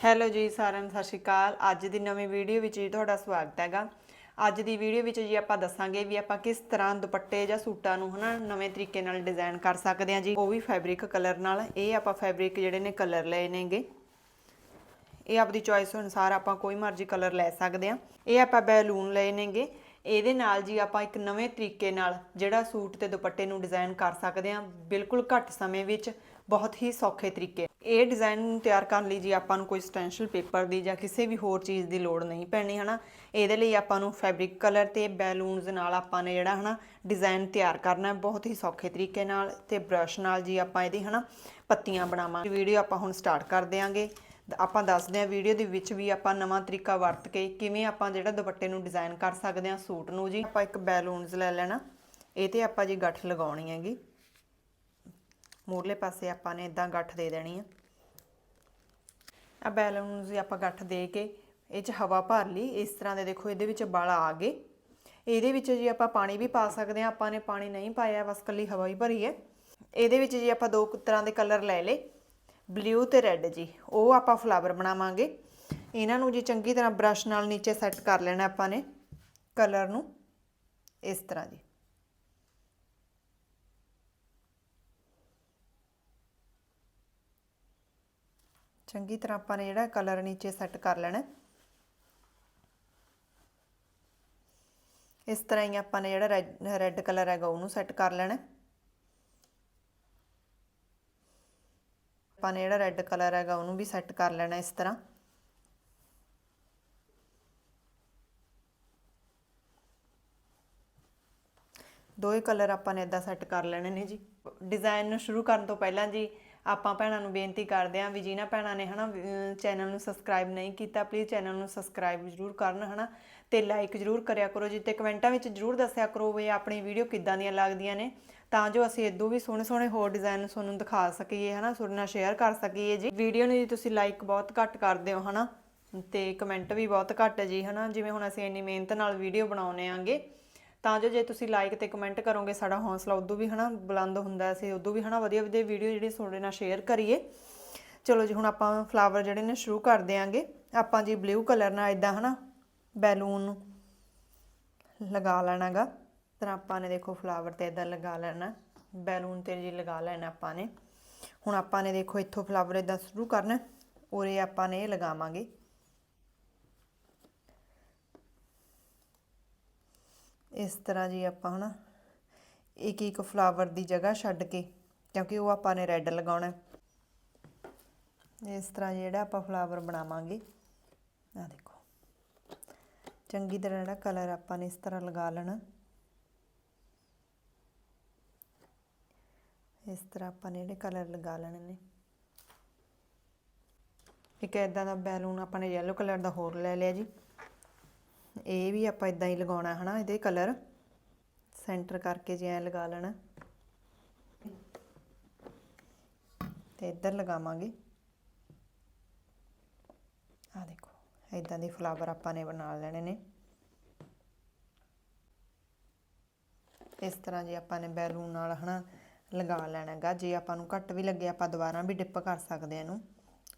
Hello ਜੀ ਸਾਰਿਆਂ ਨੂੰ ਸਤਿ ਸ਼੍ਰੀ ਅਕਾਲ। ਅੱਜ ਦੀ ਨਵੀਂ ਵੀਡੀਓ ਵਿੱਚ ਜੀ ਤੁਹਾਡਾ ਸਵਾਗਤ ਹੈਗਾ। ਅੱਜ ਦੀ ਵੀਡੀਓ ਵਿੱਚ ਜੀ ਆਪਾਂ ਦੱਸਾਂਗੇ ਵੀ ਆਪਾਂ ਕਿਸ ਤਰ੍ਹਾਂ ਦੁਪੱਟੇ ਜਾਂ ਸੂਟਾਂ ਨੂੰ ਹਨਾ ਨਵੇਂ ਤਰੀਕੇ ਨਾਲ ਡਿਜ਼ਾਈਨ ਕਰ ਸਕਦੇ ਹਾਂ ਜੀ। ਉਹ ਵੀ ਫੈਬਰਿਕ ਕਲਰ ਨਾਲ। ਇਹ ਆਪਾਂ ਫੈਬਰਿਕ ਜਿਹੜੇ ਨੇ ਕਲਰ ਲਏ ਨੇਗੇ। ਇਹ ਆਪਦੀ ਚੋਇਸ ਅਨੁਸਾਰ ਆਪਾਂ ਕੋਈ ਮਰਜ਼ੀ ਕਲਰ ਲੈ ਸਕਦੇ ਹਾਂ। ਇਹ ਆਪਾਂ ਬੈਲੂਨ ਲਏ ਨੇਗੇ। ਇਹਦੇ ਨਾਲ ਜੀ ਆਪਾਂ ਇੱਕ ਨਵੇਂ ਤਰੀਕੇ ਨਾਲ ਜਿਹੜਾ ਸੂਟ ਤੇ ਦੁਪੱਟੇ ਨੂੰ ਡਿਜ਼ਾਈਨ ਕਰ ਸਕਦੇ ਹਾਂ। ਬਿਲਕੁਲ ਘੱਟ ਸਮੇਂ ਵਿੱਚ, ਬਹੁਤ ਹੀ ਸੌਖੇ ਤਰੀਕੇ ਇਹ ਡਿਜ਼ਾਈਨ ਤਿਆਰ ਕਰਨ ਲਈ ਜੀ ਆਪਾਂ ਨੂੰ ਕੋਈ ਸਟੈਂਸ਼ਲ ਪੇਪਰ ਦੀ ਜਾਂ ਕਿਸੇ ਵੀ ਹੋਰ ਚੀਜ਼ ਦੀ ਲੋੜ ਨਹੀਂ ਪੈਣੀ, ਹਨਾ? ਇਹਦੇ ਲਈ ਆਪਾਂ ਨੂੰ ਫੈਬਰਿਕ ਕਲਰ ਤੇ ਬੈਲੂਨਸ ਨਾਲ ਆਪਾਂ ਨੇ ਜਿਹੜਾ, ਹਨਾ, ਡਿਜ਼ਾਈਨ ਤਿਆਰ ਕਰਨਾ ਬਹੁਤ ਹੀ ਸੌਖੇ ਤਰੀਕੇ ਨਾਲ ਤੇ ਬ੍ਰਸ਼ ਨਾਲ ਜੀ ਆਪਾਂ ਇਹਦੀ, ਹਨਾ, ਪੱਤੀਆਂ ਬਣਾਵਾਂਗੇ। ਵੀਡੀਓ ਆਪਾਂ ਹੁਣ ਸਟਾਰਟ ਕਰ ਦਿਆਂਗੇ। ਆਪਾਂ ਦੱਸਦੇ ਹਾਂ ਵੀਡੀਓ ਦੇ ਵਿੱਚ ਵੀ ਆਪਾਂ ਨਵਾਂ ਤਰੀਕਾ ਵਰਤ ਕੇ ਕਿਵੇਂ ਆਪਾਂ ਜਿਹੜਾ ਦੁਪੱਟੇ ਨੂੰ ਡਿਜ਼ਾਈਨ ਕਰ ਸਕਦੇ ਹਾਂ, ਸੂਟ ਨੂੰ ਜੀ। ਆਪਾਂ ਇੱਕ ਬੈਲੂਨਸ ਲੈ ਲੈਣਾ। ਇਹ ਤੇ ਆਪਾਂ ਜੀ ਗੱਠ ਲਗਾਉਣੀ ਹੈਗੀ। ਮੂਰਲੇ ਪਾਸੇ ਆਪਾਂ ਨੇ ਇਦਾਂ ਗੱਠ ਦੇ ਦੇਣੀ ਆ। ਆ ਨੂੰ ਦੀ ਆਪਾਂ ਗੱਠ ਦੇ ਕੇ ਇਹ 'ਚ ਹਵਾ ਭਰ ਲਈ, ਇਸ ਤਰ੍ਹਾਂ ਦੇ ਦੇਖੋ ਇਹਦੇ ਵਿੱਚ ਬਲ ਆ ਗਏ। ਇਹਦੇ ਵਿੱਚ ਜੀ ਆਪਾਂ ਪਾਣੀ ਵੀ ਪਾ ਸਕਦੇ ਹਾਂ ਆਪਾਂ ਨੇ ਪਾਣੀ ਨਹੀਂ ਪਾਇਆ, ਬਸ ਕੱਲੀ ਹਵਾ ਹੀ ਭਰੀ ਹੈ। ਇਹਦੇ ਵਿੱਚ ਜੀ ਆਪਾਂ ਦੋ ਕੁ ਤਰ੍ਹਾਂ ਦੇ ਕਲਰ ਲੈ ਲੇ ਬਲੂ ਤੇ ਰੈੱਡ ਜੀ, ਉਹ ਆਪਾਂ ਫਲਾਵਰ ਬਣਾਵਾਂਗੇ। ਇਹਨਾਂ ਨੂੰ ਜੀ ਚੰਗੀ ਤਰ੍ਹਾਂ ਬ੍ਰਸ਼ ਨਾਲ ਨੀਚੇ ਸੈੱਟ ਕਰ ਲੈਣਾ ਆਪਾਂ ਨੇ ਕਲਰ ਨੂੰ, ਇਸ ਤਰ੍ਹਾਂ ਜੀ। ਚੰਗੀ ਤਰ੍ਹਾਂ ਆਪਾਂ ਨੇ ਜਿਹੜਾ ਕਲਰ ਨੀਚੇ ਸੈੱਟ ਕਰ ਲੈਣਾ ਇਸ ਤਰ੍ਹਾਂ ਹੀ ਆਪਾਂ ਨੇ ਜਿਹੜਾ ਰੈੱਡ ਕਲਰ ਹੈਗਾ ਉਹਨੂੰ ਸੈੱਟ ਕਰ ਲੈਣਾ ਆਪਾਂ ਨੇ ਜਿਹੜਾ ਰੈੱਡ ਕਲਰ ਹੈਗਾ ਉਹਨੂੰ ਵੀ ਸੈੱਟ ਕਰ ਲੈਣਾ ਇਸ ਤਰ੍ਹਾਂ। ਦੋਏ ਕਲਰ ਆਪਾਂ ਨੇ ਇਦਾਂ ਸੈੱਟ ਕਰ ਲੈਣੇ ਨੇ ਜੀ। ਡਿਜ਼ਾਈਨ ਨੂੰ ਸ਼ੁਰੂ ਕਰਨ ਤੋਂ ਪਹਿਲਾਂ ਜੀ ਆਪਾਂ ਭੈਣਾਂ ਨੂੰ ਬੇਨਤੀ ਕਰਦੇ ਆਂ ਵੀ ਜਿਨ੍ਹਾਂ ਭੈਣਾਂ ਨੇ ਹਨਾ ਚੈਨਲ ਨੂੰ ਸਬਸਕ੍ਰਾਈਬ ਨਹੀਂ ਕੀਤਾ ਪਲੀਜ਼ ਚੈਨਲ ਨੂੰ ਸਬਸਕ੍ਰਾਈਬ ਜ਼ਰੂਰ ਕਰਨ ਹਨਾ ਤੇ ਲਾਈਕ ਜ਼ਰੂਰ ਕਰਿਆ ਕਰੋ ਜੀ ਤੇ ਕਮੈਂਟਾਂ ਵਿੱਚ ਜ਼ਰੂਰ ਦੱਸਿਆ ਕਰੋ ਵੀ ਆਪਣੀ ਵੀਡੀਓ ਕਿੱਦਾਂ ਦੀਆਂ ਲੱਗਦੀਆਂ ਨੇ, ਤਾਂ ਜੋ ਅਸੀਂ ਇਦੋਂ ਵੀ ਸੋਹਣੇ ਸੋਹਣੇ ਹੋਰ ਡਿਜ਼ਾਈਨ ਤੁਹਾਨੂੰ ਦਿਖਾ ਸਕੀਏ ਹਨਾ, ਤੁਹਾਡੇ ਨਾਲ ਸ਼ੇਅਰ ਕਰ ਸਕੀਏ ਜੀ। ਵੀਡੀਓ ਨੂੰ ਜੀ ਤੁਸੀਂ ਲਾਈਕ ਬਹੁਤ ਘੱਟ ਕਰਦੇ ਹੋ ਹਨਾ, ਤੇ ਕਮੈਂਟ ਵੀ ਬਹੁਤ ਘੱਟ ਹੈ ਜੀ ਹਨਾ, ਜਿਵੇਂ ਹੁਣ ਅਸੀਂ ਇੰਨੀ ਮਿਹਨਤ ਨਾਲ ਵੀਡੀਓ ਬਣਾਉਨੇ ਆਂਗੇ ਤਾਂ ਜੋ ਜੇ ਤੁਸੀਂ ਲਾਈਕ ਤੇ ਕਮੈਂਟ ਕਰੋਗੇ, ਸਾਡਾ ਹੌਸਲਾ ਉਦੋਂ ਵੀ ਹਨਾ ਬੁਲੰਦ ਹੁੰਦਾ ਅਸੀਂ ਉਦੋਂ ਵੀ ਹਨਾ ਵਧੀਆ ਵਧੀਆ ਵੀਡੀਓ ਜਿਹੜੀ ਤੁਹਾਡੇ ਨਾਲ ਸ਼ੇਅਰ ਕਰੀਏ। ਚਲੋ ਜੀ, ਹੁਣ ਆਪਾਂ ਫਲਾਵਰ ਜਿਹੜੇ ਨੇ ਸ਼ੁਰੂ ਕਰ ਦਿਆਂਗੇ। ਆਪਾਂ ਜੀ ਬਲੂ ਕਲਰ ਨਾਲ ਇਦਾਂ ਹਨਾ ਬੈਲੂਨ ਨੂੰ ਲਗਾ ਲੈਣਾਗਾ। ਤਾਂ ਆਪਾਂ ਨੇ ਦੇਖੋ ਫਲਾਵਰ ਤੇ ਇਦਾਂ ਲਗਾ ਲੈਣਾ ਬੈਲੂਨ ਤੇ ਜੀ ਲਗਾ ਲੈਣਾ ਆਪਾਂ ਨੇ। ਹੁਣ ਆਪਾਂ ਨੇ ਦੇਖੋ ਇੱਥੋਂ ਫਲਾਵਰ ਇਦਾਂ ਸ਼ੁਰੂ ਕਰਨਾ, ਉਰੇ ਆਪਾਂ ਨੇ ਇਹ ਲਗਾਵਾਂਗੇ। ਇਸ ਤਰ੍ਹਾਂ ਜੀ ਆਪਾਂ ਹਨਾ ਇੱਕ ਇੱਕ ਫਲਾਵਰ ਦੀ ਜਗ੍ਹਾ ਛੱਡ ਕੇ, ਕਿਉਂਕਿ ਉਹ ਆਪਾਂ ਨੇ ਰੈੱਡ ਲਗਾਉਣਾ ਇਸ ਤਰ੍ਹਾਂ ਜਿਹੜਾ ਆਪਾਂ ਫਲਾਵਰ ਬਣਾਵਾਂਗੇ ਆ ਦੇਖੋ। ਚੰਗੀ ਤਰ੍ਹਾਂ ਜਿਹੜਾ ਕਲਰ ਆਪਾਂ ਨੇ ਇਸ ਤਰ੍ਹਾਂ ਲਗਾ ਲੈਣਾ। ਇਸ ਤਰ੍ਹਾਂ ਆਪਾਂ ਨੇ ਜਿਹੜੇ ਕਲਰ ਲਗਾ ਲੈਣੇ ਨੇ। ਇੱਕ ਇਦਾਂ ਦਾ ਬੈਲੂਨ ਆਪਾਂ ਨੇ ਯੈਲੋ ਕਲਰ ਦਾ ਹੋਰ ਲੈ ਲਿਆ ਜੀ। ਇਹ ਵੀ ਆਪਾਂ ਇਦਾਂ ਹੀ ਲਗਾਉਣਾ ਹਨਾ, ਇਹਦੇ ਕਲਰ ਸੈਂਟਰ ਕਰਕੇ ਜੇ ਐ ਲਗਾ ਲੈਣਾ। ਤੇ ਇੱਧਰ ਲਗਾਵਾਂਗੇ। ਆ ਦੇਖੋ ਇਦਾਂ ਦੇ ਫਲਾਵਰ ਆਪਾਂ ਨੇ ਬਣਾ ਲੈਣੇ ਨੇ। ਇਸ ਤਰ੍ਹਾਂ ਜੇ ਆਪਾਂ ਨੇ ਬੈਲੂਨ ਨਾਲ ਹਨਾ ਲਗਾ ਲੈਣਾਗਾ ਜੇ ਆਪਾਂ ਨੂੰ ਘੱਟ ਵੀ ਲੱਗੇ, ਆਪਾਂ ਦੁਬਾਰਾ ਵੀ ਡਿਪ ਕਰ ਸਕਦੇ ਆ ਇਹਨੂੰ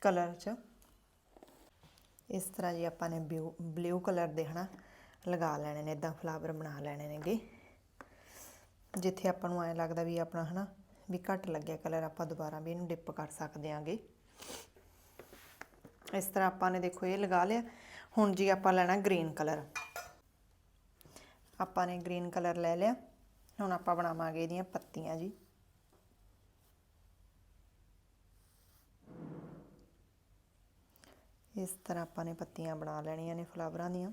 ਕਲਰ 'ਚ। ਇਸ ਤਰ੍ਹਾਂ ਜੀ ਆਪਾਂ ਨੇ ਬਲੂ ਕਲਰ ਦੇ ਹਨਾ ਲਗਾ ਲੈਣੇ ਨੇ ਇਦਾਂ ਫਲਾਵਰ ਬਣਾ ਲੈਣੇ ਨੇਗੇ। ਜਿੱਥੇ ਆਪਾਂ ਨੂੰ ਐ ਲੱਗਦਾ ਵੀ ਆਪਣਾ ਹਨਾ ਵੀ ਘੱਟ ਲੱਗਿਆ ਕਲਰ, ਆਪਾਂ ਦੁਬਾਰਾ ਵੀ ਇਹਨੂੰ ਡਿਪ ਕਰ ਸਕਦੇ ਆਂਗੇ। ਇਸ ਤਰ੍ਹਾਂ ਆਪਾਂ ਨੇ ਦੇਖੋ ਇਹ ਲਗਾ ਲਿਆ। ਹੁਣ ਜੀ ਆਪਾਂ ਲੈਣਾ ਗ੍ਰੀਨ ਕਲਰ। ਆਪਾਂ ਨੇ ਗ੍ਰੀਨ ਕਲਰ ਲੈ ਲਿਆ। ਹੁਣ ਆਪਾਂ ਬਣਾਵਾਂਗੇ ਇਹਦੀਆਂ ਪੱਤੀਆਂ ਜੀ। ਇਸ ਤਰ੍ਹਾਂ ਆਪਾਂ ਨੇ ਪੱਤੀਆਂ ਬਣਾ ਲੈਣੀਆਂ ਨੇ ਫਲਾਵਰਾਂ ਦੀਆਂ।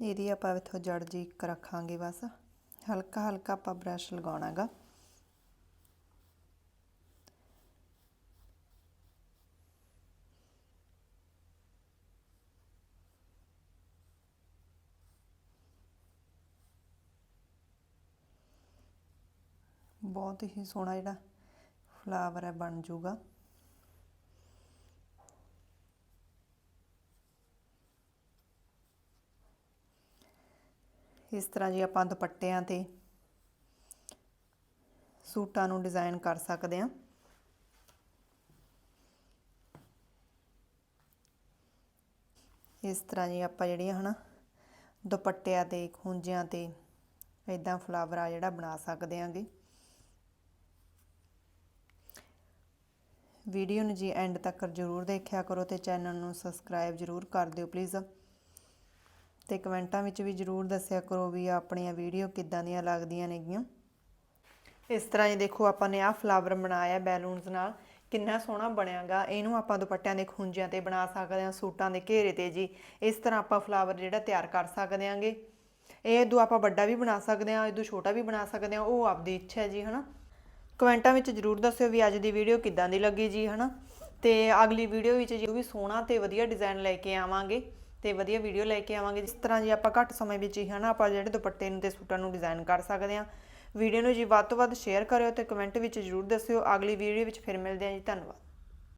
ਇਹਦੀ ਆਪਾਂ ਇਥੋਂ ਜੜ ਜੀ ਇੱਕ ਰੱਖਾਂਗੇ ਬਸ। ਹਲਕਾ ਹਲਕਾ ਆਪਾਂ ਬ੍ਰਸ਼ ਲਗਾਉਣਾਗਾ। ਬਹੁਤ ਹੀ ਸੋਹਣਾ ਜਿਹੜਾ ਫਲਾਵਰ ਹੈ ਬਣ ਜਾਊਗਾ। ਇਸ ਤਰ੍ਹਾਂ ਜੀ ਆਪਾਂ ਦੁਪੱਟਿਆਂ ਤੇ ਸੂਟਾਂ ਨੂੰ ਡਿਜ਼ਾਈਨ ਕਰ ਸਕਦੇ ਹਾਂ। ਇਸ ਤਰ੍ਹਾਂ ਜੀ ਆਪਾਂ ਜਿਹੜੀਆਂ ਹਨਾ ਦੁਪੱਟਿਆਂ ਤੇ ਖੁੰਝਿਆਂ ਤੇ ਇਦਾਂ ਫਲਾਵਰ ਆ ਜਿਹੜਾ ਬਣਾ ਸਕਦੇ ਆਂਗੇ। ਵੀਡੀਓ ਨੂੰ ਜੀ ਐਂਡ ਤੱਕ ਜ਼ਰੂਰ ਦੇਖਿਆ ਕਰੋ ਤੇ ਚੈਨਲ ਨੂੰ ਸਬਸਕ੍ਰਾਈਬ ਜ਼ਰੂਰ ਕਰ ਦਿਓ ਪਲੀਜ਼। ਤੇ ਕਮੈਂਟਾਂ ਵਿੱਚ ਵੀ ਜ਼ਰੂਰ ਦੱਸਿਆ ਕਰੋ ਵੀ ਆਪਣੀਆਂ ਵੀਡੀਓ ਕਿੱਦਾਂ ਦੀਆਂ ਲੱਗਦੀਆਂ ਨੇਗੀਆਂ। ਇਸ ਤਰ੍ਹਾਂ ਹੀ ਦੇਖੋ ਆਪਾਂ ਨੇ ਆਹ ਫਲਾਵਰ ਬਣਾਇਆ ਬੈਲੂਨਸ ਨਾਲ। ਕਿੰਨਾ ਸੋਹਣਾ ਬਣਿਆਗਾ। ਇਹਨੂੰ ਆਪਾਂ ਦੁਪੱਟਿਆਂ ਦੇ ਖੁੰਝਿਆਂ ਤੇ ਬਣਾ ਸਕਦੇ ਹਾਂ, ਸੂਟਾਂ ਦੇ ਘੇਰੇ ਤੇ ਜੀ। ਇਸ ਤਰ੍ਹਾਂ ਆਪਾਂ ਫਲਾਵਰ ਜਿਹੜਾ ਤਿਆਰ ਕਰ ਸਕਦੇ ਆਂਗੇ ਇਹ ਇਦੋਂ ਆਪਾਂ ਵੱਡਾ ਵੀ ਬਣਾ ਸਕਦੇ ਹਾਂ ਇਦੋਂ ਛੋਟਾ ਵੀ ਬਣਾ ਸਕਦੇ ਹਾਂ, ਉਹ ਆਪਦੀ ਇੱਛਾ ਹੈ ਜੀ, ਹਨਾ। ਕਮੈਂਟਾਂ ਵਿੱਚ ਜਰੂਰ ਦੱਸਿਓ ਵੀ ਅੱਜ ਦੀ ਵੀਡੀਓ ਕਿੱਦਾਂ ਦੀ ਲੱਗੀ ਜੀ, ਹਨਾ? ਤੇ ਅਗਲੀ ਵੀਡੀਓ ਵਿੱਚ ਜੀ ਉਹ ਵੀ ਸੋਹਣਾ ਤੇ ਵਧੀਆ ਡਿਜ਼ਾਈਨ ਲੈ ਕੇ ਆਵਾਂਗੇ। ਤੇ ਵਧੀਆ ਵੀਡੀਓ ਲੈ ਕੇ ਆਵਾਂਗੇ, ਜਿਸ ਤਰ੍ਹਾਂ ਜੀ ਆਪਾਂ ਘੱਟ ਸਮੇਂ ਵਿੱਚ ਹੀ, ਹਨਾ, ਆਪਾਂ ਜਿਹੜੇ ਦੁਪੱਟੇ ਨੂੰ ਤੇ ਸੂਟਾਂ ਨੂੰ ਡਿਜ਼ਾਈਨ ਕਰ ਸਕਦੇ ਹਾਂ। ਵੀਡੀਓ ਨੂੰ ਜੀ ਵੱਧ ਤੋਂ ਵੱਧ ਸ਼ੇਅਰ ਕਰਿਓ ਤੇ ਕਮੈਂਟ ਵਿੱਚ ਜਰੂਰ ਦੱਸਿਓ। ਅਗਲੀ ਵੀਡੀਓ ਵਿੱਚ ਫਿਰ ਮਿਲਦੇ ਹਾਂ ਜੀ। ਧੰਨਵਾਦ।